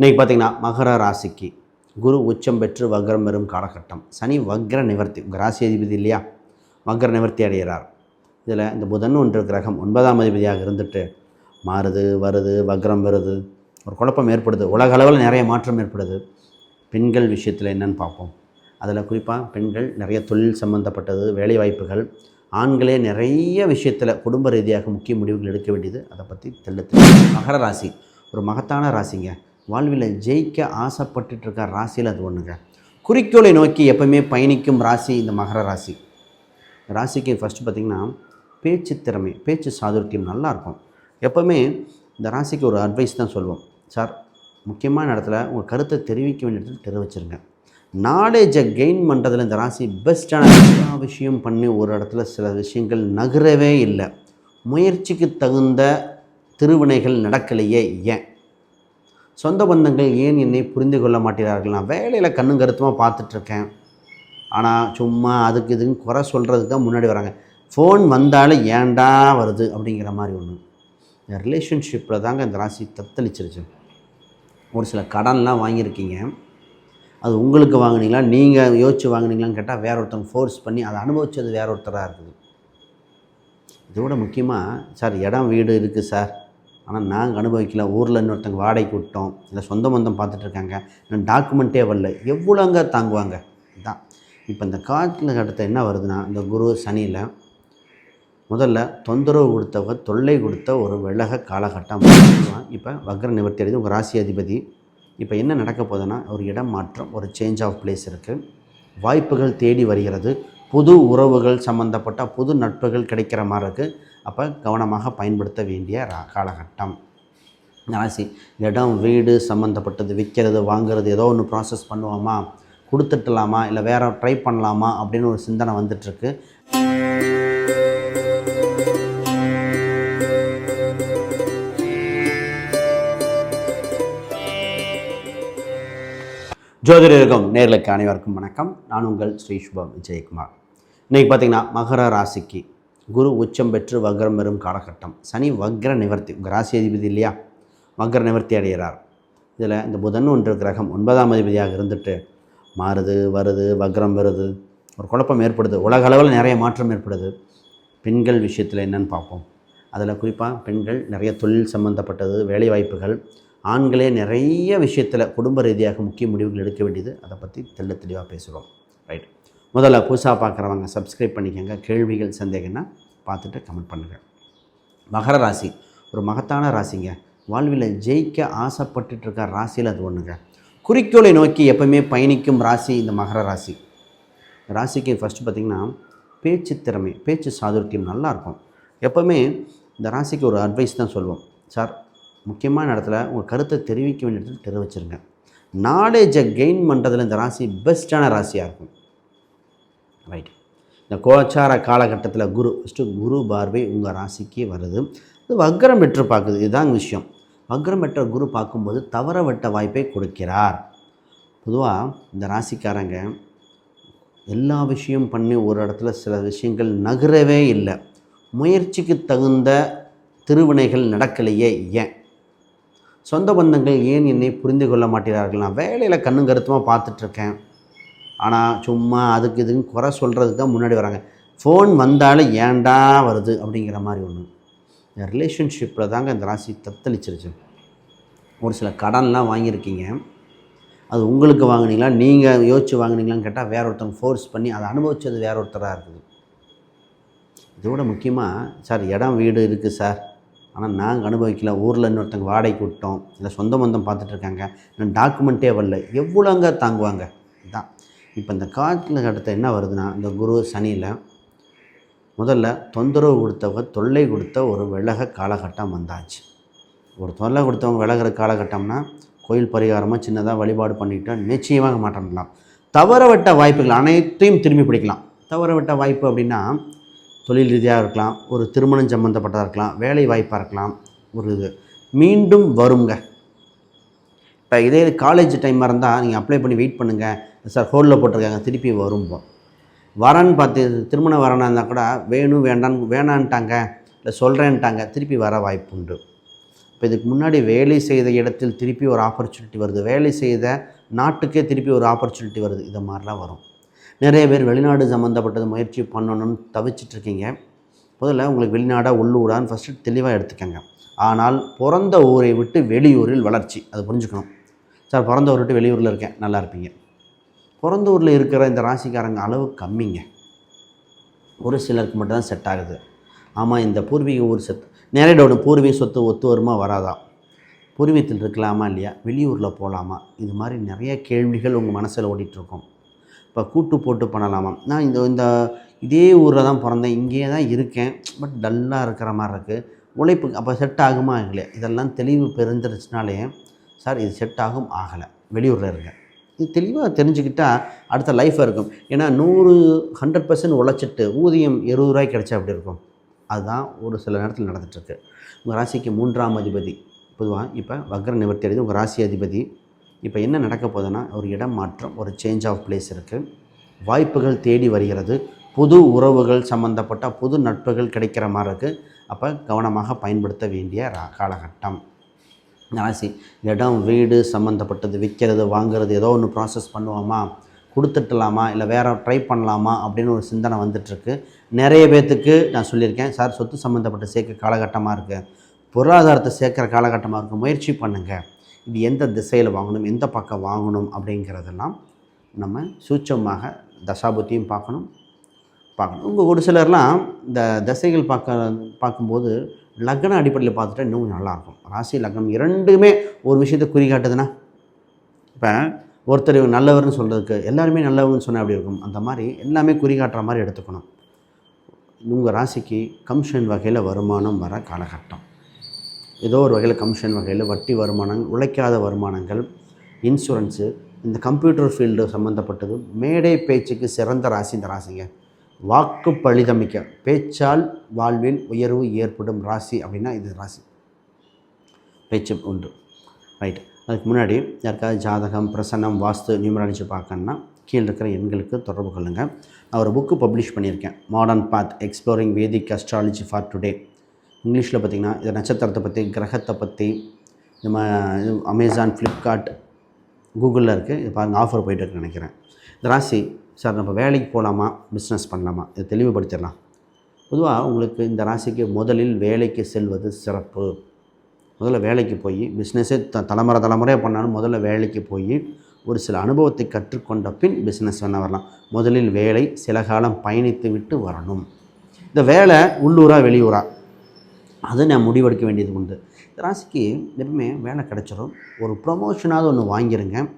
இன்றைக்கி பார்த்தீங்கன்னா மகர ராசிக்கு குரு உச்சம் பெற்று வக்ரம் பெறும் காலகட்டம். சனி வக்ர நிவர்த்தி. உங்கள் ராசி அதிபதி இல்லையா? வக்ர நிவர்த்தி அடைகிறார். இதில் இந்த புதன் ஒன்று கிரகம் ஒன்பதாம் அதிபதியாக இருந்துட்டு மாறுது வருது வக்ரம் வருது ஒரு குழப்பம் ஏற்படுது. உலக அளவில் நிறைய மாற்றம் ஏற்படுது. பெண்கள் விஷயத்தில் என்னன்னு பார்ப்போம். அதில் குறிப்பாக பெண்கள் நிறைய தொழில் சம்மந்தப்பட்டது வேலைவாய்ப்புகள். ஆண்களே நிறைய விஷயத்தில் குடும்ப ரீதியாக முக்கிய முடிவுகள் எடுக்க வேண்டியது. அதை பற்றி தெள்ள மகர ராசி. ஒரு மகத்தான ராசிங்க. வாழ்வில் ஜெயிக்க ஆசைப்பட்டுட்டு ராசியில் அது ஒன்றுங்க குறிக்கோளை நோக்கி எப்பவுமே பயணிக்கும் ராசி இந்த மகர ராசி. ராசிக்கு ஃபஸ்ட்டு பார்த்திங்கன்னா பேச்சு திறமை பேச்சு சாதுர்த்தியம் நல்லாயிருக்கும் எப்போவுமே இந்த ராசிக்கு ஒரு அட்வைஸ் தான் சொல்லுவோம். சார் முக்கியமான இடத்துல உங்கள் கருத்தை தெரிவிக்க வேண்டிய இடத்துல தெரிவிச்சிருங்க. நாலேஜை கெயின் பண்ணுறதுல இந்த ராசி பெஸ்ட்டான எல்லா விஷயம் பண்ணி ஒரு இடத்துல சில விஷயங்கள் நகரவே இல்லை. முயற்சிக்கு தகுந்த திருவினைகள் நடக்கலையே ஏன்? சொந்த பந்தங்கள் ஏன் என்னை புரிந்து கொள்ள மாட்டேறார்கள் நான் வேலையில் கண்ணும் கருத்துமாக பார்த்துட்ருக்கேன். ஆனால் சும்மா அதுக்கு இதுன்னு குறை சொல்கிறதுக்கு தான் முன்னாடி வராங்க. ஃபோன் வந்தாலும் ஏன்டா வருது? அப்படிங்கிற மாதிரி ஒன்று இந்த ரிலேஷன்ஷிப்பில் தாங்க இந்த ராசி தத்தளிச்சிருச்சு. ஒரு சில கடன்லாம் வாங்கியிருக்கீங்க. அது உங்களுக்கு வாங்கினீங்களா? நீங்கள் யோசிச்சு வாங்கினீங்களான்னு கேட்டால் வேற ஒருத்தவங்க ஃபோர்ஸ் பண்ணி அதை அனுபவிச்சது வேற ஒருத்தராக இருக்குது. இதோட முக்கியமாக சார் இடம் வீடு இருக்குது சார். ஆனால் நாங்கள் அனுபவிக்கல. ஊரில் இன்னொருத்தங்க வாடகைக்கு விட்டோம் இல்லை சொந்த பந்தம் பார்த்துட்ருக்காங்க. நான் டாக்குமெண்ட்டே வரல. எவ்வளோங்க தாங்குவாங்க? இதான். இப்போ இந்த காட்டில் கட்டத்தை என்ன வருதுன்னா இந்த குரு சனியில் முதல்ல தொந்தரவு கொடுத்தவங்க தொல்லை கொடுத்த ஒரு விலக காலகட்டம். இப்போ வக்ர நிவர்த்தி அடைது உங்கள் ராசி அதிபதி. இப்போ என்ன நடக்க போகுதுன்னா ஒரு இடம் மாற்றம் ஒரு சேஞ்ச் ஆஃப் பிளேஸ் இருக்குது வாய்ப்புகள் தேடி வருகிறது. புது உறவுகள் சம்மந்தப்பட்ட புது நட்புகள் கிடைக்கிற மாதிரி இருக்குது அப்போ கவனமாக பயன்படுத்த வேண்டிய காலகட்டம். ராசி இடம் வீடு சம்மந்தப்பட்டது விற்கிறது வாங்குறது ஏதோ ஒன்று ப்ராசஸ் பண்ணுவோமா? கொடுத்துட்டலாமா? இல்லை வேறு ட்ரை பண்ணலாமா? அப்படின்னு ஒரு சிந்தனை வந்துட்டுருக்கு. ஜோதிடருக்கும் நேர்களுக்கு அனைவருக்கும் வணக்கம். நான் உங்கள் ஸ்ரீ சுபம் விஜயகுமார். இன்றைக்கி பார்த்தீங்கன்னா மகர ராசிக்கு குரு உச்சம் பெற்று வக்ரம் பெறும் காலகட்டம். சனி வக்ர நிவர்த்தி உங்கள் ராசி அதிபதி இல்லையா? வக்ர நிவர்த்தி அடைகிறார். இதில் இந்த புதன் ஒன்று கிரகம் ஒன்பதாம் அதிபதியாக இருந்துட்டு மாறுது வருது வக்ரம் வருது ஒரு குழப்பம் ஏற்படுது. உலக அளவில் நிறைய மாற்றம் ஏற்படுது. பெண்கள் விஷயத்தில் என்னன்னு பார்ப்போம். அதில் குறிப்பாக பெண்கள் நிறைய தொழில் சம்மந்தப்பட்டது வேலைவாய்ப்புகள். ஆண்களே நிறைய விஷயத்தில் குடும்ப ரீதியாக முக்கிய முடிவுகள் எடுக்க வேண்டியது. அதை பற்றி தெள்ள தெளிவாக பேசுகிறோம் ரைட். முதல்ல புதுசாக பார்க்குறவங்க சப்ஸ்கிரைப் பண்ணிக்கோங்க. கேள்விகள் சந்தேகம்னா பார்த்துட்டு கமெண்ட் பண்ணுங்கள் மகர ராசி ஒரு மகத்தான ராசிங்க. வாழ்வில் ஜெயிக்க ஆசைப்பட்டுட்டு இருக்க ராசியில் அது ஒன்றுங்க குறிக்கோளை நோக்கி எப்பவுமே பயணிக்கும் ராசி இந்த மகர ராசி. ராசிக்கு ஃபஸ்ட்டு பார்த்திங்கன்னா பேச்சு திறமை பேச்சு சாதுர்த்தியம் நல்லாயிருக்கும் எப்போவுமே இந்த ராசிக்கு ஒரு அட்வைஸ் தான் சொல்லுவோம். சார் முக்கியமான இடத்துல உங்கள் கருத்தை தெரிவிக்க வேண்டிய இடத்துல தெரிவிச்சிருங்க. நாலேஜை கெயின் பண்ணுறதுல இந்த ராசி பெஸ்ட்டான ராசியாக இருக்கும். ரைட் இந்த கோச்சார காலகட்டத்தில் குரு ஃபஸ்ட்டு குரு பார்வை உங்கள் ராசிக்கு வருது. இது வக்ரம் பெற்று பார்க்குது. இதுதான் விஷயம். வக்ரம் பெற்ற குரு பார்க்கும்போது தவற வாய்ப்பை கொடுக்கிறார். பொதுவாக இந்த ராசிக்காரங்க எல்லா விஷயம் பண்ணி ஒரு இடத்துல சில விஷயங்கள் நகரவே இல்லை. முயற்சிக்கு தகுந்த திருவினைகள் நடக்கலையே ஏன்? சொந்த பந்தங்கள் ஏன் என்னை புரிந்து கொள்ள மாட்டேறார்கள்? நான் வேலையில் கண்ணும் கருத்துமாக பார்த்துட்ருக்கேன் ஆனால் சும்மா அதுக்கு இதுன்னு குறை சொல்கிறதுக்கு தான் முன்னாடி வராங்க. ஃபோன் வந்தாலும் ஏன்டா வருது அப்படிங்கிற மாதிரி ஒன்று இந்த ரிலேஷன்ஷிப்பில் தாங்க இந்த ராசி தத்தளிச்சிருச்சு. ஒரு சில கடன்லாம் வாங்கியிருக்கீங்க. அது உங்களுக்கு வாங்கினீங்களா? நீங்கள் யோசிச்சு வாங்கினீங்களான்னு கேட்டால் வேற ஒருத்தவங்க ஃபோர்ஸ் பண்ணி அதை அனுபவிச்சது வேற ஒருத்தராக இருக்குது இதோட முக்கியமாக சார் இடம் வீடு இருக்குது சார். ஆனால் நாங்கள் அனுபவிக்கல. ஊரில் இன்னொருத்தங்க வாடகைக்கு விட்டோம். இல்லை சொந்த பந்தம் பார்த்துட்ருக்காங்க நான் டாக்குமெண்ட்டே வரல. எவ்வளோங்க தாங்குவாங்க? இதான். இப்போ இந்த காட்டில் கட்டத்தை என்ன வருதுன்னா இந்த குரு சனியில் முதல்ல தொந்தரவு கொடுத்தவங்க தொல்லை கொடுத்த ஒரு விலக காலகட்டம் வந்தாச்சு. ஒரு தொல்லை கொடுத்தவங்க விலகிற காலகட்டம்னா கோயில் பரிகாரமாக சின்னதாக வழிபாடு பண்ணிட்டால் நிச்சயமாக மாற்றலாம் தவறவிட்ட வாய்ப்புகள் அனைத்தையும் திரும்பி பிடிக்கலாம். தவற விட்ட வாய்ப்பு அப்படின்னா தொழில் ரீதியாக இருக்கலாம் ஒரு திருமணம் சம்மந்தப்பட்டதாக இருக்கலாம் வேலை வாய்ப்பாக இருக்கலாம் ஒரு இது. மீண்டும் வருங்க. இப்போ இதே காலேஜ் டைமாக இருந்தால் நீங்கள் அப்ளை பண்ணி வெயிட் பண்ணுங்கள் சார் ஹோல்டில் போட்டிருக்காங்க. திருப்பி வரும்போம். வரன்னு பார்த்து திருமண வரனா இருந்தால் கூட வேணும் வேண்டான்னு வேணான்ட்டாங்க. இல்லை சொல்கிறேன்ட்டாங்க திருப்பி வர வாய்ப்பு உண்டு. இப்போ இதுக்கு முன்னாடி வேலை செய்த இடத்தில் திருப்பி ஒரு ஆப்பர்ச்சுனிட்டி வருது. வேலை செய்த நாட்டுக்கே திருப்பி ஒரு ஆப்பர்ச்சுனிட்டி வருது. இதை மாதிரிலாம் வரும். நிறைய பேர் வெளிநாடு சம்மந்தப்பட்டது முயற்சி பண்ணணும்னு தவிச்சிட்ருக்கீங்க முதல்ல உங்களுக்கு வெளிநாடாக உள்ளூடான்னு ஃபஸ்ட்டு தெளிவாக எடுத்துக்கங்க. ஆனால் பிறந்த ஊரை விட்டு வெளியூரில் வளர்ச்சி. அதை புரிஞ்சுக்கணும். சார் பிறந்த ஊரை விட்டு வெளியூரில் இருக்கேன். நல்லா இருப்பீங்க. பிறந்த ஊரில் இருக்கிற இந்த ராசிக்காரங்க அளவு கம்மிங்க. ஒரு சிலருக்கு மட்டும்தான் செட் ஆகுது. ஆமாம் இந்த பூர்வீக ஊர் செத் நிறைய டவுட் பூர்வீக சொத்து ஒத்து வருமா வராதா? பூர்வீகத்தில் இருக்கலாமா இல்லையா? வெளியூரில் போகலாமா இது மாதிரி நிறைய கேள்விகள் உங்கள் மனசில் ஓடிட்டுருக்கும். இப்போ கூட்டு போட்டு பண்ணலாமா? நான் இந்த இந்த இதே ஊரில் தான் பிறந்தேன். இங்கேயே தான் இருக்கேன். பட் டல்லாக இருக்கிற மாதிரி இருக்குது உழைப்பு அப்போ செட் ஆகுமா இல்லையா? இதெல்லாம் தெளிவு பெருந்துருச்சுனாலே சார் இது செட் ஆகும் ஆகலை. வெளியூரில் இருக்கேன் இது தெளிவாக தெரிஞ்சுக்கிட்டால் அடுத்த லைஃபாக இருக்கும். ஏன்னா நூறு ஹண்ட்ரட் பர்சன்ட் உழைச்சிட்டு ஊதியம் இருபது ரூபாய்க்கு கிடைச்சா அப்படி இருக்கும்? அதுதான் ஒரு சில நேரத்தில் நடந்துகிட்ருக்கு உங்கள் ராசிக்கு மூன்றாம் அதிபதி. பொதுவாக இப்போ வக்ர நிவர்த்தி அடைந்து உங்கள் ராசி அதிபதி. இப்போ என்ன நடக்க போகுதுன்னா ஒரு இடம் மாற்றம் ஒரு சேஞ்ச் ஆஃப் பிளேஸ் இருக்குது வாய்ப்புகள் தேடி வருகிறது. புது உறவுகள் சம்மந்தப்பட்ட புது நட்புகள் கிடைக்கிற மாதிரி இருக்குது அப்போ கவனமாக பயன்படுத்த வேண்டிய காலகட்டம். ராசி இடம் வீடு சம்மந்தப்பட்டது விற்கிறது வாங்குறது ஏதோ ஒன்று ப்ராசஸ் பண்ணுவோமா? கொடுத்துட்டலாமா? இல்லை வேறு ட்ரை பண்ணலாமா? அப்படின்னு ஒரு சிந்தனை வந்துட்டுருக்கு. நிறைய பேர்த்துக்கு நான் சொல்லியிருக்கேன் சார் சொத்து சம்மந்தப்பட்ட சேர்க்க காலகட்டமாக இருக்குது பொருளாதாரத்தை சேர்க்குற காலகட்டமாக இருக்குது முயற்சி பண்ணுங்கள் இது எந்த திசையில் வாங்கணும்? எந்த பக்கம் வாங்கணும்? அப்படிங்கிறதெல்லாம் நம்ம சூட்சமாக தசாபுத்தியும் பார்க்கணும். பார்க்கணும். உங்கள் ஒரு சிலர்லாம் இந்த திசைகள் பார்க்க பார்க்கும்போது லக்ன அடிப்படையில் பார்த்துட்டா இன்னும் நல்லாயிருக்கும். ராசி லக்னம் இரண்டுமே ஒரு விஷயத்தை குறிகாட்டுதுன்னா இப்போ ஒருத்தர் நல்லவர்னு சொல்கிறதுக்கு எல்லாருமே நல்லவர்னு சொன்னால் அப்படி இருக்கும்? அந்த மாதிரி எல்லாமே குறிகாட்டுற மாதிரி எடுத்துக்கணும். உங்கள் ராசிக்கு கமிஷன் வகையில் வருமானம் வர காலகட்டம். ஏதோ ஒரு வகையில் கமிஷன் வகையில் வட்டி வருமானங்கள் உழைக்காத வருமானங்கள் இன்சூரன்ஸு இந்த கம்ப்யூட்டர் ஃபீல்டு சம்மந்தப்பட்டது மேடை பேச்சுக்கு சிறந்த ராசி இந்த ராசிங்க. வாக்கு பழிதமிக்க பேச்சால் வாழ்வில் உயர்வு ஏற்படும் ராசி அப்படின்னா இது ராசி. பேச்சு உண்டு ரைட் அதுக்கு முன்னாடி யாருக்காவது ஜாதகம் பிரசன்னம் வாஸ்து நியூமராலஜி பார்க்கணுன்னா கீழே இருக்கிற எண்களுக்கு தொடர்பு கொள்ளுங்கள் நான் ஒரு புக்கு பப்ளிஷ் பண்ணியிருக்கேன். Modern path exploring vedic astrology for today இங்கிலீஷில் பார்த்திங்கன்னா இது நட்சத்திரத்தை பற்றி கிரகத்தை பற்றி நம்ம இது அமேசான் ஃப்ளிப்கார்ட் கூகுளில் இருக்குது இது பாருங்கள் ஆஃபர் போயிட்டு இருக்குன்னு நினைக்கிறேன். இந்த ராசி சார் நம்ம வேலைக்கு போகலாமா பிஸ்னஸ் பண்ணலாமா? இதை தெளிவுபடுத்திடலாம். பொதுவாக உங்களுக்கு இந்த ராசிக்கு முதலில் வேலைக்கு செல்வது சிறப்பு. முதல்ல வேலைக்கு போய் பிஸ்னஸே த தலைமுறை தலைமுறையாக பண்ணாலும் முதல்ல வேலைக்கு போய் ஒரு சில அனுபவத்தை கற்றுக்கொண்ட பின் பிஸ்னஸ் வேணால் வரலாம். முதலில் வேலை சில காலம் பயணித்து விட்டு வரணும். இந்த வேலை உள்ளூரா வெளியூரா? அது நான் முடிவெடுக்க வேண்டியது உண்டு. இந்த ராசிக்கு எப்பவுமே வேலை கிடச்சிடும் ஒரு ப்ரொமோஷனாவது ஒன்று வாங்கிடுங்க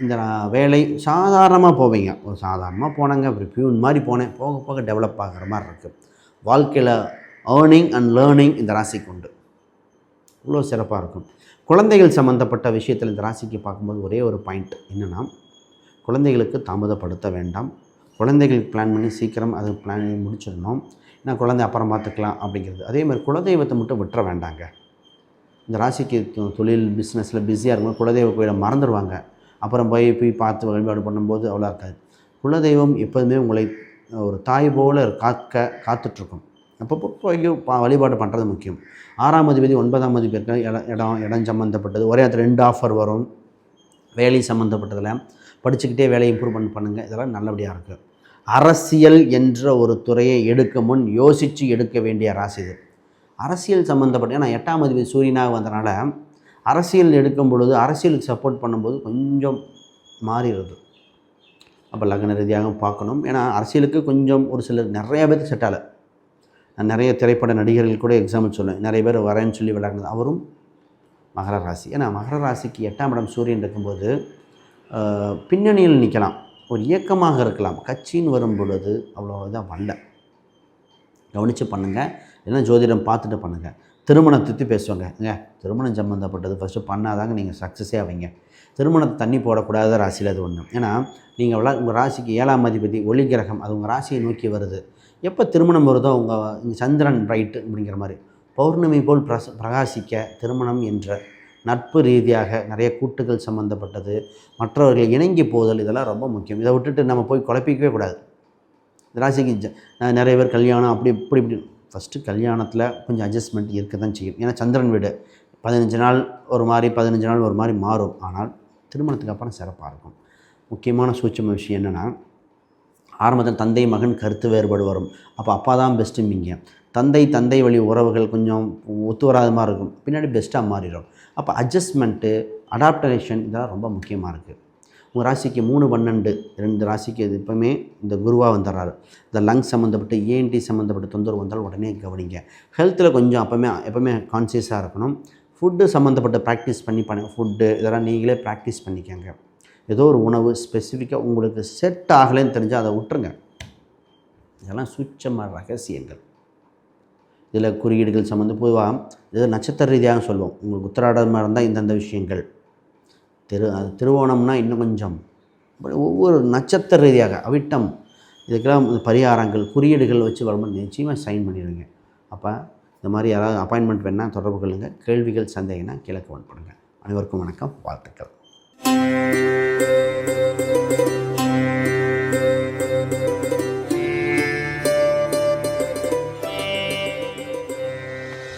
இந்த வேலை சாதாரணமாக போவீங்க. ஒரு சாதாரணமாக போனாங்க ஒரு பியூன் மாதிரி போனேன். போக போக டெவலப் ஆகிற மாதிரி இருக்குது வாழ்க்கையில் ஏர்னிங் அண்ட் லேர்னிங் இந்த ராசிக்கு உண்டு. இவ்வளோ சிறப்பாக இருக்கும். குழந்தைகள் சம்மந்தப்பட்ட விஷயத்தில் இந்த ராசிக்கு பார்க்கும்போது ஒரே ஒரு பாயிண்ட் என்னென்னா குழந்தைகளுக்கு தாமதப்படுத்த வேண்டாம். குழந்தைகளுக்கு பிளான் பண்ணி சீக்கிரம் அது பிளான் பண்ணி முடிச்சிடணும். ஏன்னா குழந்தை அப்புறம் பார்த்துக்கலாம் அப்படிங்கிறது. அதே மாதிரி குலதெய்வத்தை மட்டும் விட்டுற வேண்டாங்க. இந்த ராசிக்கு தொ- தொழில் பிஸ்னஸில் பிஸியாக இருக்கும்போது குலதெய்வ கோயிலை மறந்துடுவாங்க அப்புறம் போய் போய் பார்த்து வழிபாடு பண்ணும்போது அவ்வளோ இருக்காது. குலதெய்வம் எப்போதுமே உங்களை ஒரு தாய் போல் காக்க காத்துட்ருக்கும். அப்பப்போ போய் பா- வழிபாடு பண்ணுறது முக்கியம். ஆறாம் அதிபதி ஒன்பதாம் அதிபதி இடம் இடம் இடம் சம்மந்தப்பட்டது ஒரே இடத்துல ரெண்டு ஆஃபர் வரும். வேலை சம்மந்தப்பட்டதில் படிச்சுக்கிட்டே வேலையை இம்ப்ரூவ்மெண்ட் பண்ணுங்கள் இதெல்லாம் நல்லபடியாக இருக்குது அரசியல் என்ற ஒரு துறையை எடுக்க முன் யோசித்து எடுக்க வேண்டிய ராசி இது. அரசியல் சம்மந்தப்பட்ட ஏன்னா எட்டாம் அதிபதி சூரியனாக வந்தனால அரசியல் எடுக்கும் பொழுது அரசியலுக்கு சப்போர்ட் பண்ணும்போது கொஞ்சம் மாறிடுது அப்போ லக்ன ரீதியாக பார்க்கணும். ஏன்னா அரசியலுக்கு கொஞ்சம் ஒரு சிலர் நிறைய பேருக்கு செட் ஆகலை. நான் நிறைய திரைப்பட நடிகர்கள் கூட எக்ஸாம்பிள் சொல்லுவேன். நிறைய பேர் வரேன்னு சொல்லி விளையாடுனது அவரும் மகர ராசி. ஏன்னா மகர ராசிக்கு எட்டாம் இடம் சூரியன் இருக்கும்போது பின்னணியில் நிற்கலாம். ஒரு இயக்கமாக இருக்கலாம். கட்சின்னு வரும் பொழுது அவ்வளோ இதாக வரல கவனித்து பண்ணுங்கள் இல்லைன்னா ஜோதிடம் பார்த்துட்டு பண்ணுங்கள் திருமணம் தித்தி பேசுவாங்க. ஏங்க திருமணம் சம்மந்தப்பட்டது ஃபஸ்ட்டு பண்ணாதாங்க நீங்கள் சக்ஸஸே ஆவீங்க. திருமணத்தை தண்ணி போடக்கூடாத ராசியில் அது ஒன்று ஏன்னா நீங்கள் விளா உங்கள் ராசிக்கு ஏழாம் அதிபதி ஒளி கிரகம் அது உங்கள் ராசியை நோக்கி வருது. எப்போ திருமணம் வருதோ உங்கள் சந்திரன் ரைட்டு அப்படிங்கிற மாதிரி. பௌர்ணமி போல் பிரச பிரகாசிக்க திருமணம் என்ற நட்பு ரீதியாக நிறைய கூட்டுகள் சம்மந்தப்பட்டது மற்றவர்கள் இணங்கி போதல் இதெல்லாம் ரொம்ப முக்கியம். இதை விட்டுட்டு நம்ம போய் குழப்பிக்கவே கூடாது. ராசிக்கு ஜ- நிறைய பேர் கல்யாணம் அப்படி இப்படி இப்படி ஃபஸ்ட்டு கல்யாணத்தில் கொஞ்சம் அட்ஜஸ்ட்மெண்ட் இருக்க தான் செய்யும். ஏன்னா சந்திரன் வீடு பதினஞ்சு நாள் ஒரு மாதிரி பதினஞ்சு நாள் ஒரு மாதிரி மாறும். ஆனால் திருமணத்துக்கு அப்புறம் சிறப்பாக இருக்கும். முக்கியமான சூட்சம விஷயம் என்னென்னா ஆரம்பத்தில் தந்தை மகன் கருத்து வேறுபாடு வரும். அப்போ அப்பா தான் பெஸ்ட்டும்பிங்க தந்தை தந்தை வழி உறவுகள் கொஞ்சம் ஒத்து வராத மாதிரி இருக்கும். பின்னாடி பெஸ்ட்டாக மாறிடும். அப்போ அட்ஜஸ்ட்மெண்ட்டு அடாப்டேஷன் இதெல்லாம் ரொம்ப முக்கியமாக இருக்குது உங்கள் ராசிக்கு மூணு பன்னெண்டு ரெண்டு ராசிக்கு இது எப்பவுமே இந்த குருவாக வந்துடுறாரு. இந்த லங்ஸ் சம்மந்தப்பட்ட ஏஎன்டி சம்மந்தப்பட்ட தொந்தரவு வந்தாலும் உடனே கவனிங்க. ஹெல்த்தில் கொஞ்சம் அப்போவுமே எப்போவுமே கான்சியஸாக இருக்கணும். ஃபுட்டு சம்மந்தப்பட்ட ப்ராக்டிஸ் பண்ணி பண்ணுங்கள் ஃபுட்டு இதெல்லாம் நீங்களே ப்ராக்டிஸ் பண்ணிக்கோங்க. ஏதோ ஒரு உணவு ஸ்பெசிஃபிக்காக உங்களுக்கு செட் ஆகலைன்னு தெரிஞ்சால் அதை விட்டுருங்க. இதெல்லாம் சுச்சமான ரகசியங்கள். இதில் குறியீடுகள் சம்மந்தம் பொதுவாக இது நட்சத்திர ரீதியாக சொல்லுவோம். உங்களுக்கு உத்தராடமாக இருந்தால் இந்தந்த விஷயங்கள். திரு அது திருவோணம்னா இன்னும் கொஞ்சம் ஒவ்வொரு நட்சத்திர ரீதியாக அவிட்டம் இதுக்கெல்லாம் பரிகாரங்கள் குறியீடுகள் வச்சு வரும்போது நிச்சயமாக சைன் பண்ணிடுங்க. அப்போ இந்த மாதிரி யாராவது அப்பாயின்மெண்ட் வேணால் தொடர்பு கொள்ளுங்கள் கேள்விகள் சந்தேகம்னா கீழே கமெண்ட் பண்ணுங்கள் அனைவருக்கும் வணக்கம். வாழ்த்துக்கள்.